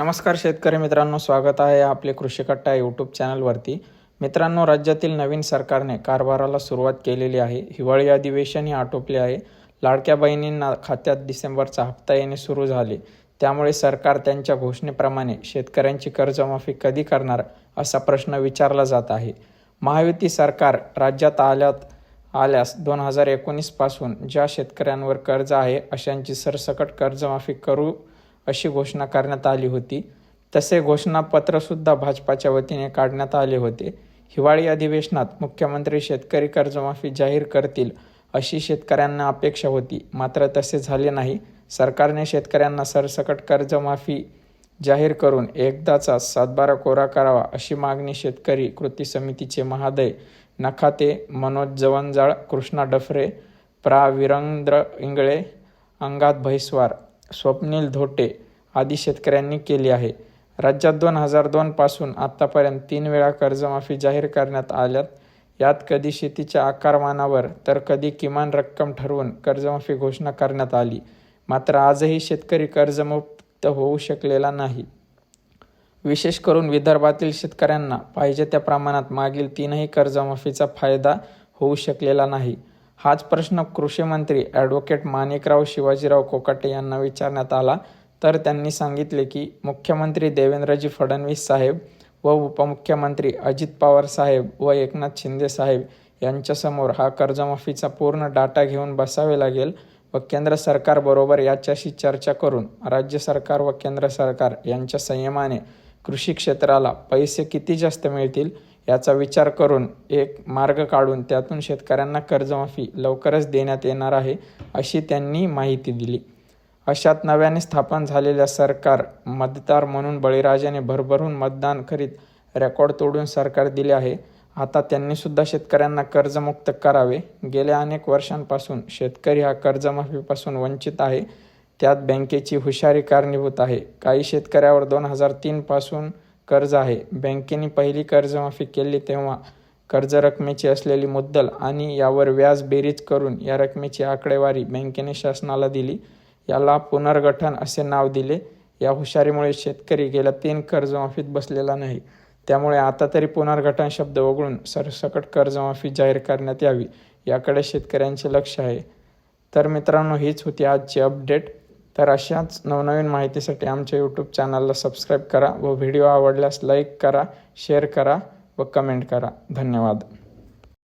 नमस्कार शेतकरी मित्रांनो स्वागत आहे आपले कृषी कट्टा यूट्यूब चॅनलवरती मित्रांनो राज्यातील नवीन सरकारने कारभाराला सुरुवात केलेली आहे. हिवाळी अधिवेशनही आटोपले आहे. लाडक्या बहिणींना खात्यात डिसेंबरचा हप्ता येणे सुरू झाले. त्यामुळे सरकार त्यांच्या घोषणेप्रमाणे शेतकऱ्यांची कर्जमाफी कधी करणार असा प्रश्न विचारला जात आहे. महायुती सरकार राज्यात आल्यात आल्यास दोन हजार एकोणीसपासून ज्या शेतकऱ्यांवर कर्ज आहे अशांची सरसकट कर्जमाफी करू अशी घोषणा करण्यात आली होती. तसे घोषणापत्रसुद्धा भाजपाच्या वतीने काढण्यात आले होते. हिवाळी अधिवेशनात मुख्यमंत्री शेतकरी कर्जमाफी जाहीर करतील अशी शेतकऱ्यांना अपेक्षा होती. मात्र तसे झाले नाही. सरकारने शेतकऱ्यांना सरसकट कर्जमाफी जाहीर करून एकदाचा सातबारा कोरा करावा अशी मागणी शेतकरी कृती समितीचे महादय नखाते मनोज जवंजाळ कृष्णा डफरे प्रा. विरंद्र इंगळे अंगात भैस्वार स्वप्नील धोटे आदी शेतकऱ्यांनी केली आहे. राज्यात दोन हजार दोनपासून आत्तापर्यंत तीन वेळा कर्जमाफी जाहीर करण्यात आल्यात. यात कधी शेतीच्या आकारमानावर तर कधी किमान रक्कम ठरवून कर्जमाफी घोषणा करण्यात आली. मात्र आजही शेतकरी कर्जमुक्त होऊ शकलेला नाही. विशेष करून विदर्भातील शेतकऱ्यांना पाहिजे त्या प्रमाणात मागील तीनही कर्जमाफीचा फायदा होऊ शकलेला नाही. हाच प्रश्न कृषी मंत्री ॲडव्होकेट माणिकराव शिवाजीराव कोकाटे यांना विचारण्यात आला. तर त्यांनी सांगितले की मुख्यमंत्री देवेंद्रजी फडणवीस साहेब व उपमुख्यमंत्री अजित पवार साहेब व एकनाथ शिंदे साहेब यांच्यासमोर हा कर्जमाफीचा पूर्ण डाटा घेऊन बसावे लागेल व केंद्र सरकारबरोबर याच्याशी चर्चा करून राज्य सरकार व केंद्र सरकार यांच्या संयमाने कृषी क्षेत्राला पैसे किती जास्त मिळतील याचा विचार करून एक मार्ग काढून त्यातून शेतकऱ्यांना कर्जमाफी लवकरच देण्यात येणार आहे अशी त्यांनी माहिती दिली. अशात नव्याने स्थापन झालेल्या सरकार मतदार म्हणून बळीराजाने भरभरून मतदान करीत रेकॉर्ड तोडून सरकार दिले आहे. आता त्यांनीसुद्धा शेतकऱ्यांना कर्जमुक्त करावे. गेल्या अनेक वर्षांपासून शेतकरी हा कर्जमाफीपासून वंचित आहे. त्यात बँकेची हुशारी कारणीभूत आहे. काही शेतकऱ्यावर दोन हजार तीनपासून कर्ज आहे. बँकेने पहिली कर्जमाफी केली तेव्हा कर्ज रकमेची असलेली मुद्दल आणि यावर व्याज बेरीज करून या रकमेची आकडेवारी बँकेने शासनाला दिली. याला पुनर्गठन असे नाव दिले. या हुशारीमुळे शेतकरी गेल्या तीन कर्जमाफीत बसलेला नाही. त्यामुळे आता तरी पुनर्गठन शब्द वगळून सरसकट कर्जमाफी जाहीर करण्यात यावी याकडे शेतकऱ्यांचे लक्ष आहे. तर मित्रांनो हीच होती आजची अपडेट तर अशाच नवनवीन माहितीसाठी आमच्या यूट्यूब चॅनलला सबस्क्राईब करा व व्हिडिओ आवडल्यास लाईक करा शेअर करा व कमेंट करा. धन्यवाद.